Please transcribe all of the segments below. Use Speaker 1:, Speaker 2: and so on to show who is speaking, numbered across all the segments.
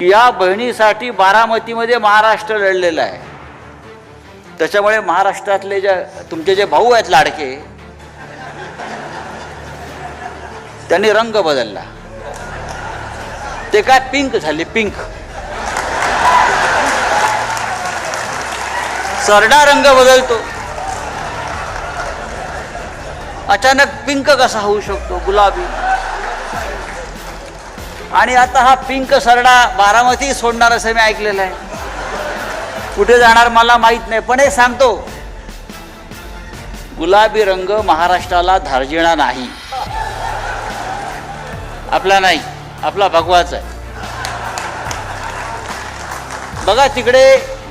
Speaker 1: या बहिणीसाठी बारामतीमध्ये महाराष्ट्र लढलेला आहे. त्याच्यामुळे महाराष्ट्रातले जे तुमचे जे भाऊ आहेत लाडके त्यांनी रंग बदलला. ते काय पिंक झाले पिंक सरडा रंग बदलतो. अचानक पिंक कसा होऊ शकतो? गुलाबी. आणि आता हा पिंक सरडा बारामती सोडणार असं मी ऐकलेलं आहे. कुठे जाणार मला माहीत नाही पण हे सांगतो. गुलाबी रंग महाराष्ट्राला धार्जिणा नाही. आपला नाही आपला भगवाच आहे. बघा तिकडे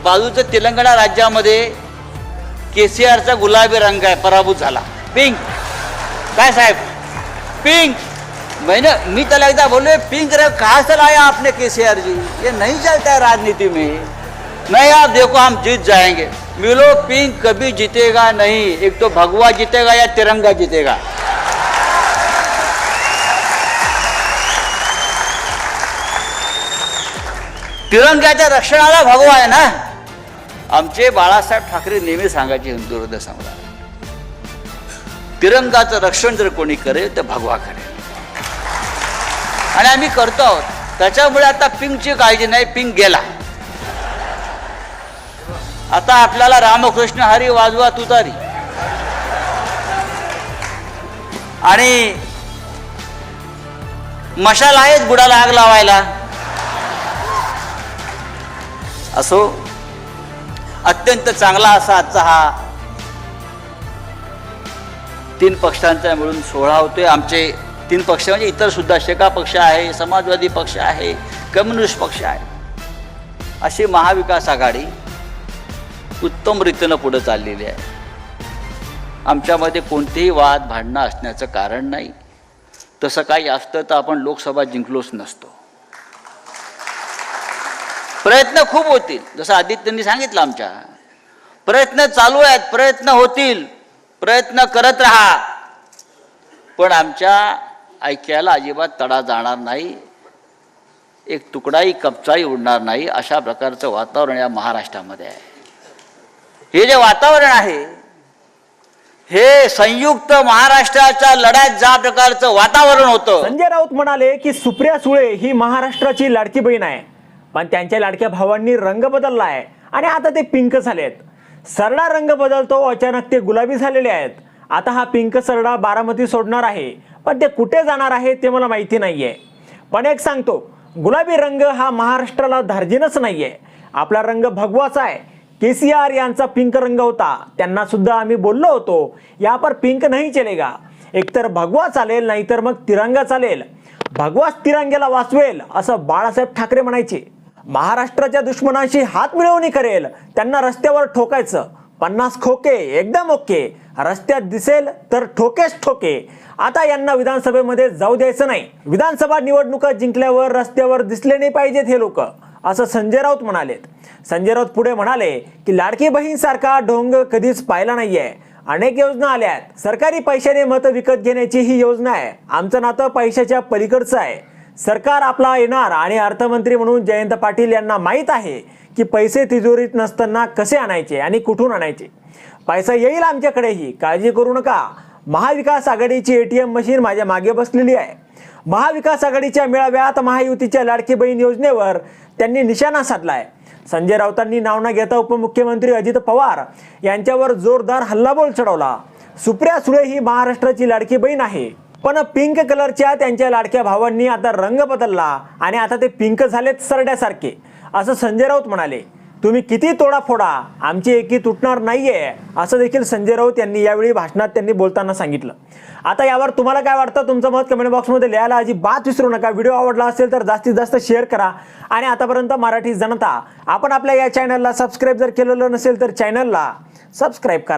Speaker 1: बाजूचं तेलंगणा राज्यामध्ये के सी आरचा गुलाबी रंग आहे पराभूत झाला. पिंक. काय साहेब? पिंक. मैंने मी तो एकदा बोले पिंक रंग कहाँ से लाया आपने केसीआर आर जी? ये नहीं चलता है राजनीति में। नहीं आप देखो हम जीत जाएंगे। मिलो पिंक कभी जीतेगा नहीं। एक तो भगवा जीतेगा या तिरंगा जीतेगा? तिरंग्याच्या रक्षणाला भगवा आहे ना? आमचे बाळासाहेब ठाकरे नेहमी सांगायचे हिंदू हृदय सम्राट तिरंगाचं रक्षण जर कोणी करेल तर भगवा करेल. आणि आम्ही करतो आहोत. त्याच्यामुळे आता पिंकची काळजी नाही पिंक गेला. आता आपल्याला रामकृष्ण हरी वाजवा तुतारी आणि मशाल आहेच बुडाला आग लावायला. असो अत्यंत चांगला असा आजचा हा तीन पक्षांचा मिळून सोहळा होतोय. आमचे तीन पक्ष म्हणजे इतर सुद्धा शेका पक्ष आहे समाजवादी पक्ष आहे कम्युनिस्ट पक्ष आहे. अशी महाविकास आघाडी उत्तम रीतीनं पुढे चाललेली आहे. आमच्यामध्ये कोणतेही वाद भांडणं असण्याचं कारण नाही. तसं काही असतं तर आपण लोकसभा जिंकलोच नसतो. प्रयत्न खूप होतील. जसं आदित्यनी सांगितलं आमच्या प्रयत्न चालू आहेत प्रयत्न होतील. प्रयत्न करत राहा. पण आमच्या ऐक्याला अजिबात तडा जाणार नाही. एक तुकडाही कपचाही उडणार नाही अशा प्रकारचं वातावरण या महाराष्ट्रामध्ये आहे. हे जे वातावरण आहे हे संयुक्त महाराष्ट्राच्या लढ्यात ज्या प्रकारचं वातावरण होतं
Speaker 2: संजय राऊत म्हणाले की सुप्रिया सुळे ही महाराष्ट्राची लाडकी बहीण आहे. पण त्यांच्या लाडक्या भावांनी रंग बदलला आहे. आणि आता ते पिंक झालेत. सरळा रंग बदलतो अचानक ते गुलाबी झालेले आहेत. आता हा पिंक सरडा बारामती सोडणार आहे. पण ते कुठे जाणार आहे ते मला माहिती नाही आहे पण एक सांगतो गुलाबी रंग हा महाराष्ट्राला धार्जिनच आहे आपला रंग भगवाचा आहे. के सी आर यांचा पिंक रंग होता त्यांना सुद्धा आम्ही बोललो होतो यापर पिंक नाही चलेगा. एकतर भगवा चालेल नाहीतर मग तिरंगा चालेल. भगवाच तिरंग्याला वाचवेल असं बाळासाहेब ठाकरे म्हणायचे. महाराष्ट्राच्या दुश्मनाशी हात मिळवणी करेल त्यांना रस्त्यावर ठोकायचं. पन्नास खोके एकदम ओके. रस्त्यात दिसेल तर ठोकेच ठोके. आता यांना विधानसभेमध्ये जाऊ द्यायचं नाही. विधानसभा निवडणुका जिंकल्यावर रस्त्यावर दिसले नाही पाहिजेत हे लोक असं संजय राऊत म्हणालेत. संजय राऊत पुढे म्हणाले की लाडकी बहीण सारखा ढोंग कधीच पाहिला नाहीये. अनेक योजना आल्या आहेत सरकारी पैशाने मतं विकत घेण्याची ही योजना आहे. आमचं नातं पैशाच्या पलीकडचं आहे. सरकार आपला येणार आणि अर्थमंत्री म्हणून जयंत पाटील यांना माहीत आहे की पैसे तिजोरीत नसताना कसे आणायचे आणि कुठून आणायचे? पैसा येईल आमच्याकडेही काळजी करू नका. महाविकास आघाडीची एटीएम मशीन माझ्या मागे बसलेली आहे. महाविकास आघाडीच्या मेळाव्यात महायुतीच्या लाडकी बहीण योजनेवर त्यांनी निशाणा साधलाय. संजय राऊतांनी नाव न घेता उपमुख्यमंत्री अजित पवार यांच्यावर जोरदार हल्लाबोल चढवला. सुप्रिया सुळे ही महाराष्ट्राची लाडकी बहीण आहे. पण पिंक कलरच्या त्यांच्या लाडक्या भावांनी आता रंग बदलला आणि आता ते पिंक झालेत सरड्यासारखे. असं संजय राऊत म्हणाले तुम्ही किती तोडा फोडा आमची एकी तुटणार नाहीये असं देखील संजय राऊत यांनी यावेळी भाषणात त्यांनी बोलताना सांगितलं. आता यावर तुम्हाला काय वाटतं? तुमचं मत कमेंट बॉक्समध्ये लिहायला अजिबात विसरू नका. व्हिडिओ आवडला असेल तर जास्तीत जास्त शेअर करा. आणि आतापर्यंत मराठी जनता आपण आपल्या या चॅनलला सबस्क्राईब जर केलेलं नसेल तर चॅनलला सबस्क्राईब करा.